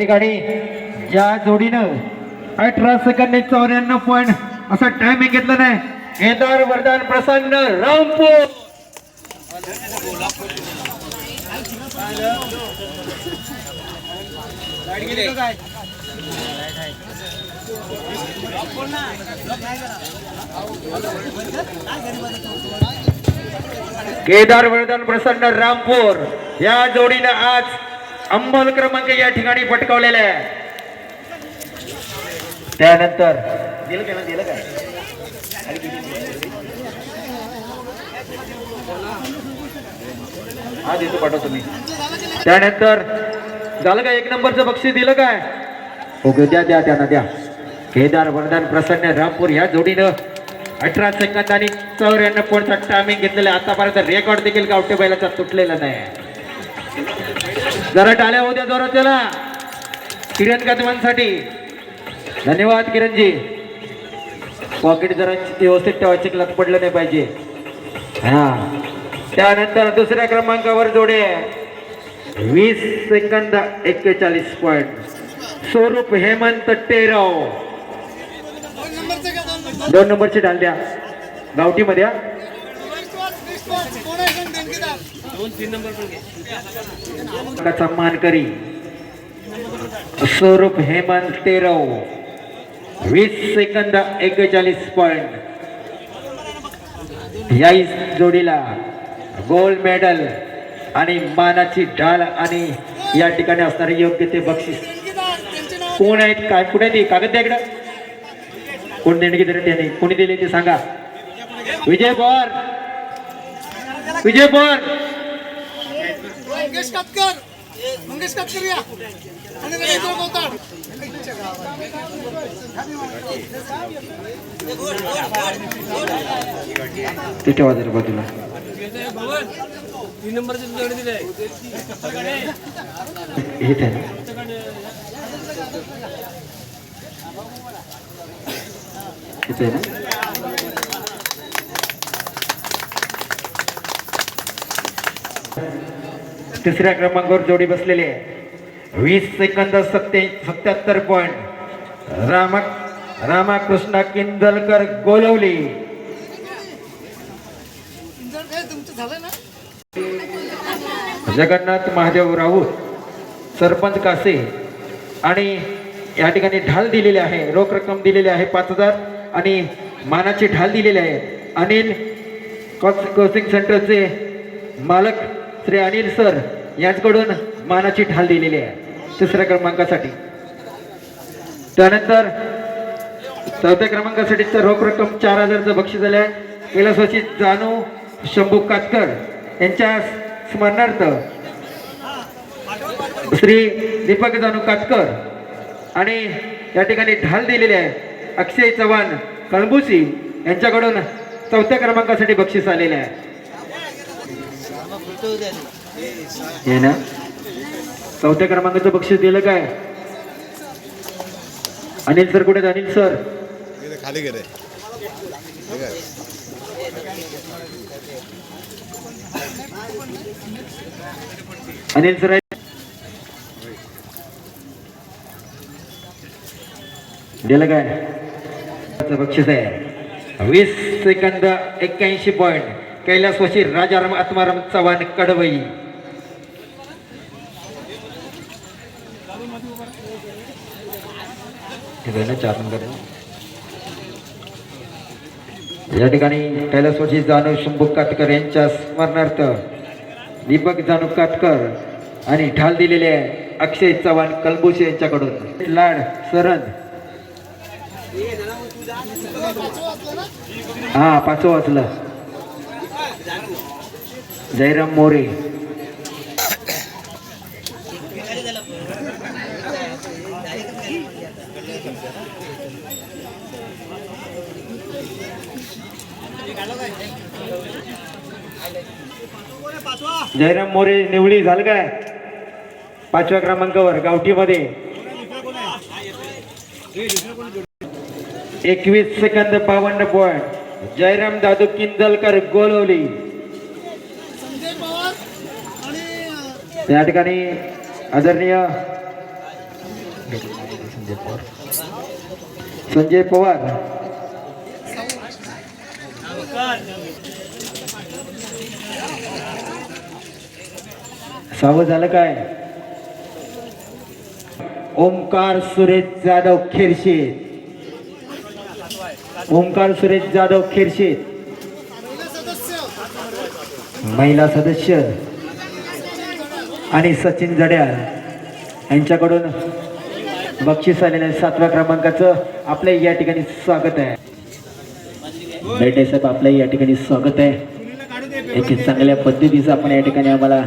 ठिकाणी या जोडीनं अठरा सेकंद चौऱ्याण्णव पॉईंट असा टायमिंग घेतलं नाही. केदार वरदान प्रसन्न रामपूर! केदार वरदान प्रसन्न रामपूर! या जोडीनं आज अंमल क्रमांक या ठिकाणी पटकावलेला आहे. त्यानंतर दिलं काय दिलं काय हा देतो पाठवतो मी. त्यानंतर झालं का एक नंबरचं बक्षीस? दिलं काय? ओके द्या द्या त्यांना द्या. केदार वरदान प्रसन्न रामपूर ह्या जोडीनं अठरा सेकंद आणि चौऱ्याण्णव पॉईंटचा टायमिंग घेतलेला आतापर्यंत रेकॉर्ड देखील गावठे बैलाचा तुटलेला नाही. जरा टाळ्या होत्या जोरात त्याला किरण कदमांसाठी धन्यवाद किरणजी. पॉकेट जरा व्यवस्थित ठेवायचे लत पडलं नाही पाहिजे. हा. त्यानंतर दुसऱ्या क्रमांकावर जोडे. वीस सेकंद एक्केचाळीस पॉईंट स्वरूप हेमंत टेराव. दोन नंबरची डाल द्या. गावठी मध्ये मानकरी स्वरूप हेमंत तेरव. वीस सेकंद एकेचाळीस पॉइंट या जोडीला गोल्ड मेडल आणि मानाची ढाल आणि या ठिकाणी असणारे योग्य ते बक्षीस. कोण आहेत? काय? कुठे ती कागद द्या इकडं. कोण देणगी दिले त्याने? कोणी दिले ते सांगा. विजय बोर विजय बोर मंगेश कातकर मंगेश कातकर या. आणि रवींद्र कोताड ते ठेवा जरा बाजूला. तीन दिले. हे त्या इथे आहे ना. तिसऱ्या क्रमांकावर जोडी बसलेली आहे. वीस सेकंद सत्ते सत्याहत्तर पॉईंट रामा रामाकृष्ण किंदलकर गोलवली. जगन्नाथ महादेव राऊत सरपंच कासे आणि या ठिकाणी ढाल दिलेली आहे. रोख रक्कम दिलेली आहे पाच हजार आणि मानाची ढाल दिलेली आहे. अनिल कॉच कोचिंग सेंटरचे मालक श्री अनिल सर यांच्याकडून मानाची ढाल दिलेली आहे. तिसऱ्या क्रमांकासाठी. त्यानंतर चौथ्या क्रमांकासाठीचं रोख रक्कम चार हजारचं बक्षीस झालं आहे. कैलासवासी जानू शंभू कातकर यांच्या स्मरणार्थ श्री दीपक जानू कातकर आणि या ठिकाणी ढाल दिलेली आहे. अक्षय चव्हाण कळबुसी यांच्याकडून चौथ्या क्रमांकासाठी बक्षीस आलेले आहे. हे ना? चौथ्या क्रमांकाचं बक्षीस दिलं काय? अनिल सर कुठे? अनिल सर. खाली गेले. अनिल सर? दिलं काय? बक्षीस आहे. वीस सेकंद एक्क्याऐंशी कैलास वशीर राजाराम आत्माराम चव्हाण कडवई. ना चार नंबर. या ठिकाणी कैलासवासी जानू शंभू कातकर यांच्या स्मरणार्थ दीपक जानू कातकर आणि ढाल दिलेले आहे अक्षय चव्हाण कलबुशी यांच्याकडून. लाड सरद. हा पाचवं वाचलं. जयराम मोरे. जयराम मोरे निवडी झालं काय? पाचव्या क्रमांकावर गावठीमध्ये. एकवीस सेकंद बावन्न पॉईंट जयराम दादू किंदलकर गोलवली संजय त्या ठिकाणी आदरणीय संजय पवार. सावं झालं काय? ओमकार सुरेश जाधव खेरशे ओमकार सुरेश जाधव खेरशे महिला सदस्य. आणि सचिन जड्या यांच्याकडून बक्षीस आलेलं सातव्या क्रमांकाचं आपल्या या ठिकाणी स्वागत आहे. बेटे साहेब आपलं या ठिकाणी स्वागत आहे. एक चांगल्या पद्धतीचं आपण या ठिकाणी आम्हाला